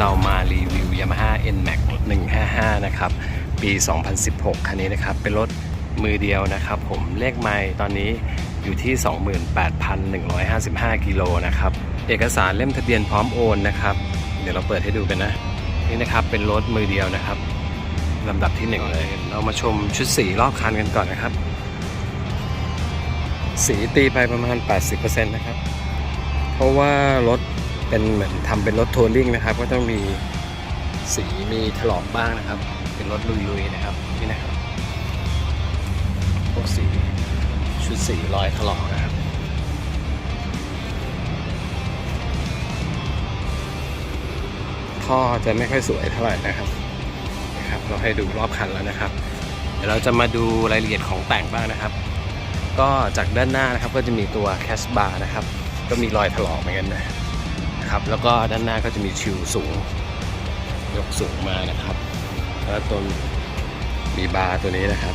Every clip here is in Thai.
เรามารีวิว Yamaha NMAX 155 นะครับ ปี 2016 คันนี้นะครับ เป็นรถมือเดียวนะครับ ผมเลขไมล์ตอนนี้อยู่ที่ 28,155 กิโลนะครับ เอกสารเล่มทะเบียนพร้อมโอนนะครับ เดี๋ยวเราเปิดให้ดูกันนะ นี่นะครับเป็นรถมือเดียวนะครับลำดับที่หนึ่งเลย เรามาชมชุดสีรอบคันกันก่อนนะครับ สีตีไปประมาณ 80%นะครับ เพราะว่ารถ เป็นเหมือนทำเป็นรถทัวริงนะครับ ก็ต้องมีสีมีถลอกบ้างนะครับ เป็นรถลุยๆนะครับนี่นะครับพวกสีชุดสีรอยถลอกนะครับท่อจะไม่ค่อยสวยเท่าไหร่นะครับนะครับ เราให้ดูรอบคันแล้วนะครับ เดี๋ยวเราจะมาดูรายละเอียดของแต่งบ้างนะครับ ก็จากด้านหน้านะครับก็จะมีตัวแคชบาร์นะครับ ก็มีรอยถลอกเหมือนกันนะ นะครับ แล้วก็ด้านหน้าก็จะมีชิวสูง ยกสูงมานะครับ แล้วตัวมีบาร์ตัวนี้นะครับ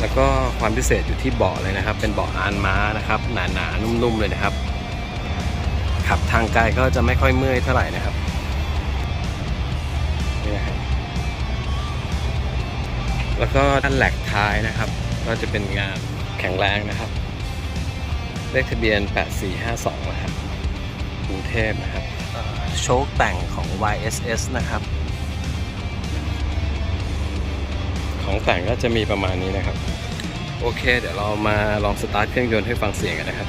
แล้วก็ความพิเศษอยู่ที่เบาะเลยนะครับ เป็นเบาะอานม้านะครับ หนาๆนนุ่มๆเลยนะครับ ขับทางไกลก็จะไม่ค่อยเมื่อยเท่าไหร่นะครับนี่นะครับแล้วก็ด้านแหลกท้ายนะครับ ก็จะเป็นงานแข็งแรงนะครับ เลขทะเบียน 8452 นะครับ กรุงเทพนะครับโชคแต่งของ YSS นะครับ ของแต่งก็จะมีประมาณนี้นะครับ โอเค เดี๋ยวเรามาลองสตาร์ทเครื่องยนต์ให้ฟังเสียงกันนะครับ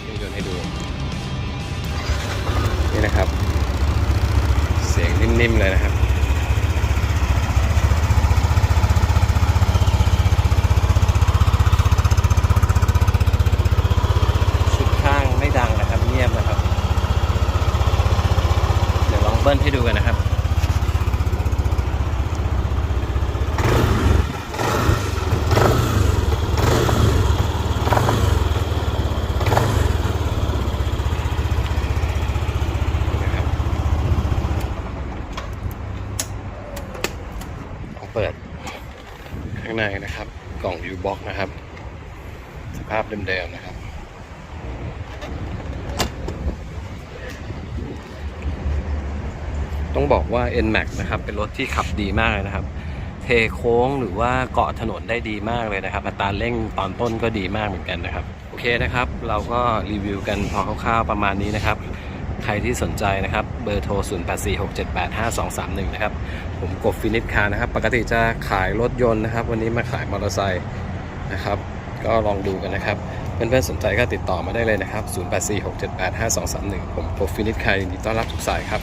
เครื่องยนต์ให้ดู นี่นะครับ เสียงนิ่มๆเลยนะครับ ชุดข้างไม่ดังนะครับ เงียบนะครับ เบิ้ลให้ดูกันนะครับนะครับลองเปิด ข้างในนะครับ กล่องยูบ็อกนะครับ สภาพเดิมๆนะครับ ต้องบอกว่า NMAX นะครับ เป็นรถที่ขับดีมากเลยนะครับ เทโค้งหรือว่าเกาะถนนได้ดีมากเลยนะครับอัตราเร่งตอนต้นก็ดีมากเหมือนกันนะครับ โอเคนะครับ เราก็รีวิวกันพอคร่าวๆประมาณนี้นะครับ ใครที่สนใจนะครับ เบอร์โทร 0846785231 นะครับ ผมกบฟินิชคาร์นะครับ ปกติจะขายรถยนต์นะครับ วันนี้มาขายมอเตอร์ไซค์นะครับ ก็ลองดูกันนะครับเพื่อนๆสนใจก็ติดต่อมาได้เลยนะครับ 0846785231 ผมกบฟินิชคาร์ยินดีต้อนรับทุกสายครับ